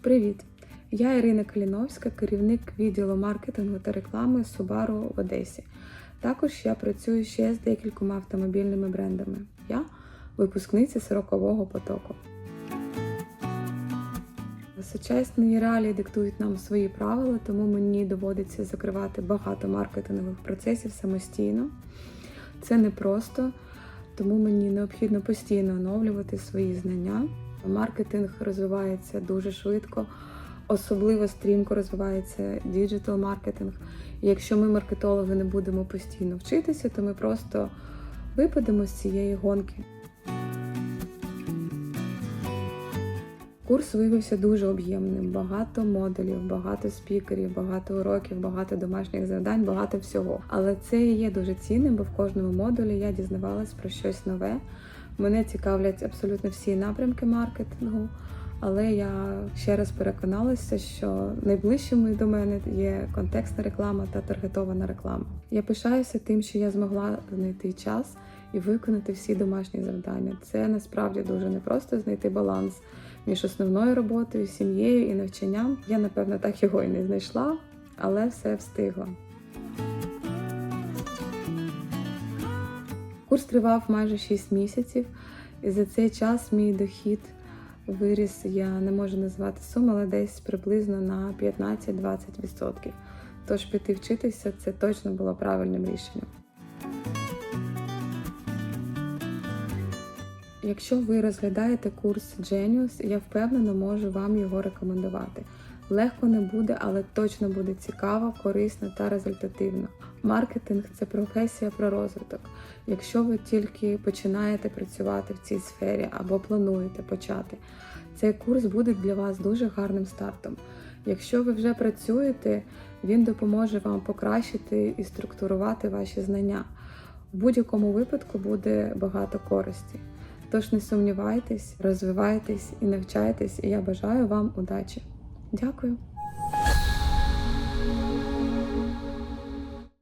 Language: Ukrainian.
Привіт! Я Ірина Каліновська, керівник відділу маркетингу та реклами Subaru в Одесі. Також я працюю ще з декількома автомобільними брендами. Я випускниця сорокового потоку. Сучасні реалії диктують нам свої правила, тому мені доводиться закривати багато маркетингових процесів самостійно. Це непросто, тому мені необхідно постійно оновлювати свої знання. Маркетинг розвивається дуже швидко, особливо стрімко розвивається діджитал маркетинг. І якщо ми, маркетологи, не будемо постійно вчитися, то ми просто випадемо з цієї гонки. Курс виявився дуже об'ємним. Багато модулів, багато спікерів, багато уроків, багато домашніх завдань, багато всього. Але це і є дуже цінним, бо в кожному модулі я дізнавалась про щось нове. Мене цікавлять абсолютно всі напрямки маркетингу. Але я ще раз переконалася, що найближчими до мене є контекстна реклама та таргетована реклама. Я пишаюся тим, що я змогла знайти час і виконати всі домашні завдання. Це насправді дуже непросто знайти баланс між основною роботою, сім'єю і навчанням. Я, напевно, так його і не знайшла, але все встигла. Курс тривав майже 6 місяців, і за цей час мій дохід виріс, я не можу назвати суму, але десь приблизно на 15-20%. Тож піти вчитися це точно було правильним рішенням. Якщо ви розглядаєте курс Genius, я впевнено можу вам його рекомендувати. Легко не буде, але точно буде цікаво, корисно та результативно. Маркетинг це професія про розвиток. Якщо ви тільки починаєте працювати в цій сфері або плануєте почати, цей курс буде для вас дуже гарним стартом. Якщо ви вже працюєте, він допоможе вам покращити і структурувати ваші знання. В будь-якому випадку буде багато користі. Тож не сумнівайтесь, розвивайтесь і навчайтесь, і я бажаю вам удачі. Дякую!